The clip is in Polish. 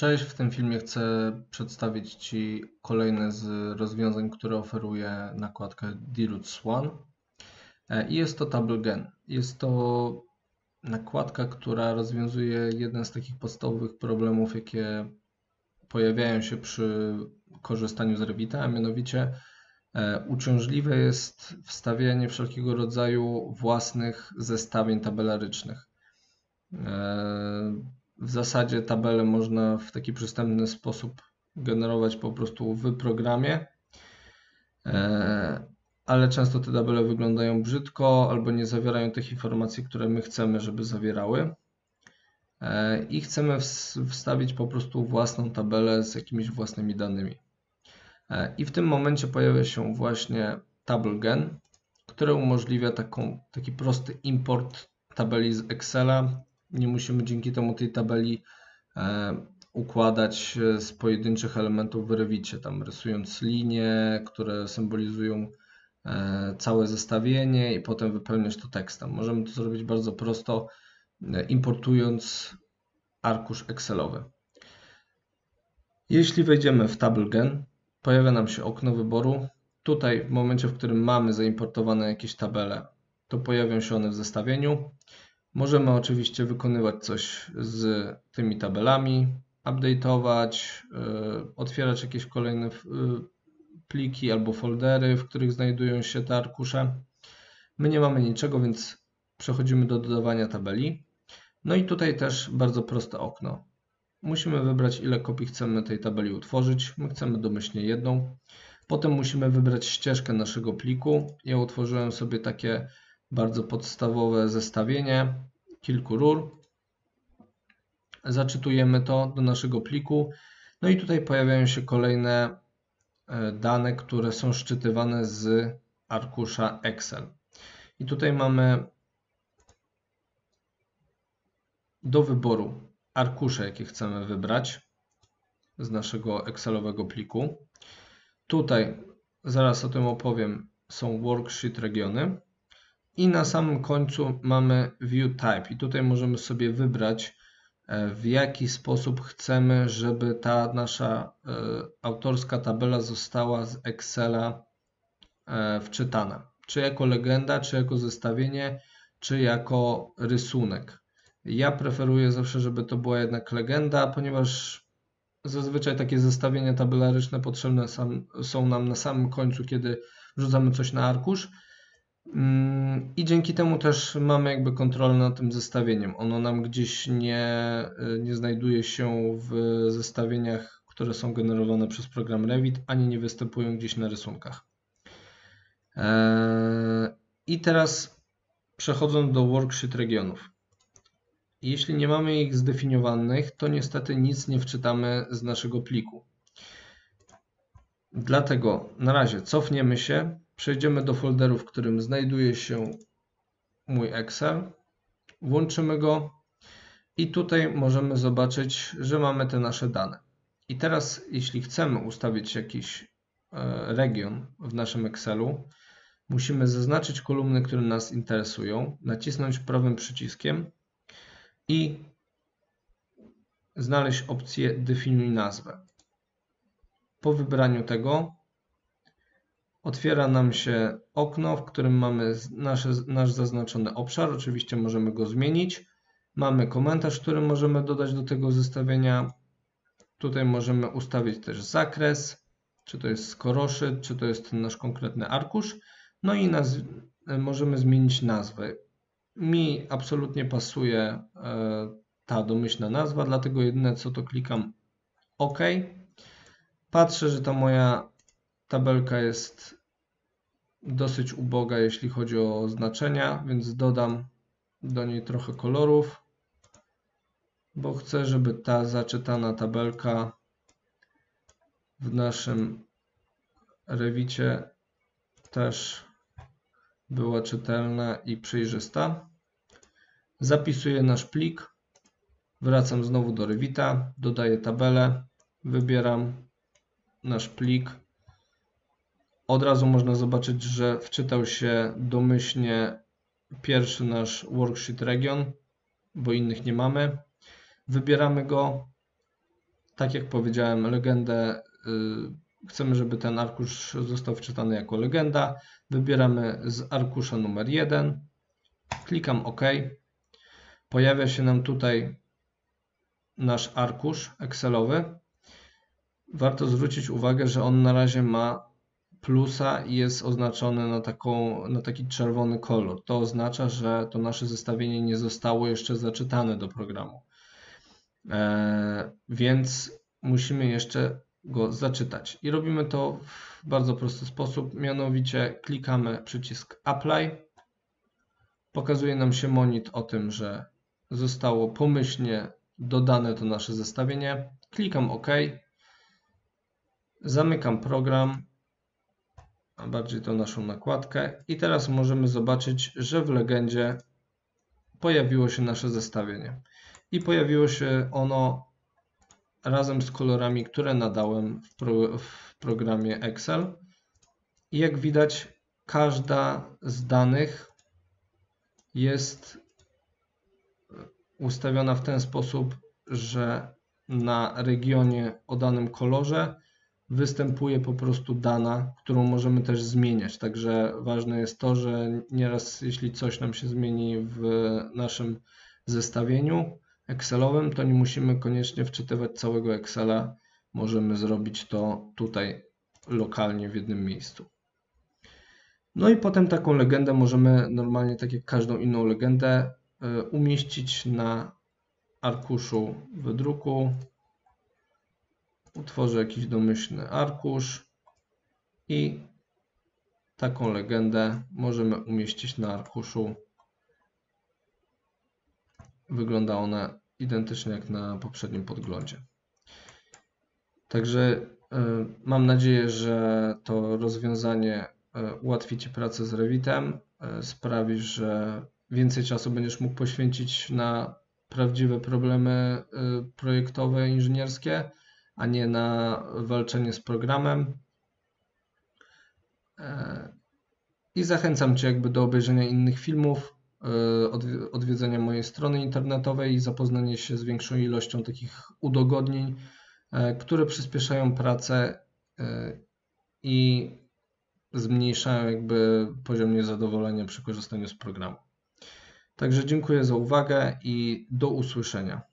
Cześć, w tym filmie chcę przedstawić Ci kolejne z rozwiązań, które oferuje nakładka Diroots One. E, I jest to TableGen. Jest to nakładka, która rozwiązuje jeden z takich podstawowych problemów, jakie pojawiają się przy korzystaniu z Revita, a mianowicie e, uciążliwe jest wstawianie wszelkiego rodzaju własnych zestawień tabelarycznych. W zasadzie tabelę można w taki przystępny sposób generować po prostu w programie, e, ale często te tabele wyglądają brzydko albo nie zawierają tych informacji, które my chcemy, żeby zawierały. E, I chcemy wstawić po prostu własną tabelę z jakimiś własnymi danymi. E, I w tym momencie pojawia się właśnie TableGen, które umożliwia taką, taki prosty import tabeli z Excela nie musimy dzięki temu tej tabeli e, układać z pojedynczych elementów w Revicie, tam rysując linie, które symbolizują e, całe zestawienie i potem wypełniać to tekstem. Możemy to zrobić bardzo prosto, e, importując arkusz Excelowy. Jeśli wejdziemy w TableGen, pojawia nam się okno wyboru. Tutaj w momencie, w którym mamy zaimportowane jakieś tabele, to pojawią się one w zestawieniu. Możemy oczywiście wykonywać coś z tymi tabelami, update'ować, y, otwierać jakieś kolejne y, pliki albo foldery, w których znajdują się te arkusze. My nie mamy niczego, więc przechodzimy do dodawania tabeli. No i tutaj też bardzo proste okno. Musimy wybrać ile kopii chcemy tej tabeli utworzyć. My chcemy domyślnie jedną. Potem musimy wybrać ścieżkę naszego pliku. Ja utworzyłem sobie takie bardzo podstawowe zestawienie kilku rur. Zaczytujemy to do naszego pliku. No i tutaj pojawiają się kolejne e, dane, które są szczytywane z arkusza Excel. I tutaj mamy do wyboru arkusze, jakie chcemy wybrać z naszego Excelowego pliku. Tutaj, zaraz o tym opowiem, są worksheet regiony. I na samym końcu mamy View Type i tutaj możemy sobie wybrać e, w jaki sposób chcemy, żeby ta nasza e, autorska tabela została z Excela e, wczytana. Czy jako legenda, czy jako zestawienie, czy jako rysunek. Ja preferuję zawsze, żeby to była jednak legenda, ponieważ zazwyczaj takie zestawienia tabelaryczne potrzebne są nam na samym końcu, kiedy wrzucamy coś na arkusz. Mm, I dzięki temu też mamy jakby kontrolę nad tym zestawieniem. Ono nam gdzieś nie, y, nie znajduje się w zestawieniach, które są generowane przez program Revit, ani nie występują gdzieś na rysunkach. Eee, I teraz przechodząc do worksheet regionów. Jeśli nie mamy ich zdefiniowanych, to niestety nic nie wczytamy z naszego pliku. Dlatego na razie cofniemy się, Przejdziemy do folderu, w którym znajduje się mój Excel. Włączymy go i tutaj możemy zobaczyć, że mamy te nasze dane. I teraz, jeśli chcemy ustawić jakiś e, region w naszym Excelu, musimy zaznaczyć kolumny, które nas interesują, nacisnąć prawym przyciskiem i znaleźć opcję Definiuj nazwę. Po wybraniu tego otwiera nam się okno, w którym mamy nasz, zaznaczony obszar. Oczywiście możemy go zmienić. Mamy komentarz, który możemy dodać do tego zestawienia. Tutaj możemy ustawić też zakres, czy to jest skoroszyt, czy to jest nasz konkretny arkusz. No i możemy zmienić nazwę. Mi absolutnie pasuje e, ta domyślna nazwa, dlatego jedyne co to klikam OK. Patrzę, że ta moja tabelka jest dosyć uboga, jeśli chodzi o znaczenia, więc dodam do niej trochę kolorów, bo chcę, żeby ta zaczytana tabelka w naszym rewicie też była czytelna i przejrzysta. Zapisuję nasz plik, wracam znowu do Revita, dodaję tabelę, wybieram nasz plik od razu można zobaczyć, że wczytał się domyślnie pierwszy nasz worksheet region, bo innych nie mamy. Wybieramy go. tak jak powiedziałem, legendę, y, chcemy, żeby ten arkusz został wczytany jako legenda. Wybieramy z arkusza numer 1, klikam OK. Pojawia się nam tutaj nasz arkusz Excelowy. Warto zwrócić uwagę, że on na razie ma plusa jest oznaczony na, taką, na taki czerwony kolor. To oznacza, że to nasze zestawienie nie zostało jeszcze zaczytane do programu. E, więc musimy jeszcze go zaczytać. I robimy to w bardzo prosty sposób, mianowicie klikamy przycisk Apply. Pokazuje nam się monit o tym, że zostało pomyślnie dodane to nasze zestawienie. Klikam OK. Zamykam program, a bardziej to naszą nakładkę. I teraz możemy zobaczyć, że w legendzie pojawiło się nasze zestawienie. I pojawiło się ono razem z kolorami, które nadałem w, pro, w programie Excel. I jak widać, każda z danych jest ustawiona w ten sposób, że na regionie o danym kolorze występuje po prostu dana, którą możemy też zmieniać. Także ważne jest to, że nieraz jeśli coś nam się zmieni w naszym zestawieniu Excelowym, to nie musimy koniecznie wczytywać całego Excela. Możemy zrobić to tutaj lokalnie w jednym miejscu. No i potem taką legendę możemy normalnie, tak jak każdą inną legendę, y, umieścić na arkuszu wydruku utworzę jakiś domyślny arkusz i taką legendę możemy umieścić na arkuszu. Wygląda ona identycznie jak na poprzednim podglądzie. Także y, mam nadzieję, że to rozwiązanie y, ułatwi Ci pracę z Revitem, y, sprawi, że więcej czasu będziesz mógł poświęcić na prawdziwe problemy projektowe, inżynierskie, a nie na walczenie z programem. E, I zachęcam Cię jakby do obejrzenia innych filmów, e, odwiedzenia mojej strony internetowej i zapoznania się z większą ilością takich udogodnień, e, które przyspieszają pracę i zmniejszają jakby poziom niezadowolenia przy korzystaniu z programu. Także dziękuję za uwagę i do usłyszenia.